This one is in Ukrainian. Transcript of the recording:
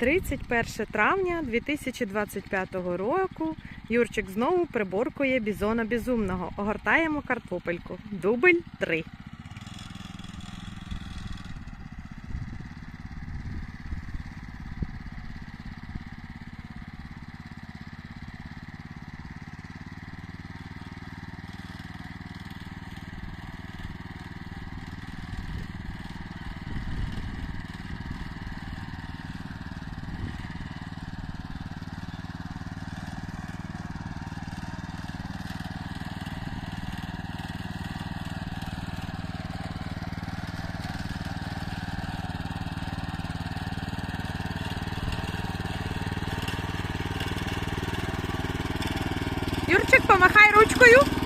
31 травня 2025 року Юрчик знову приборкує бізона безумного. Огортаємо картопельку. Дубль 3. Юрчик, помахай ручкою.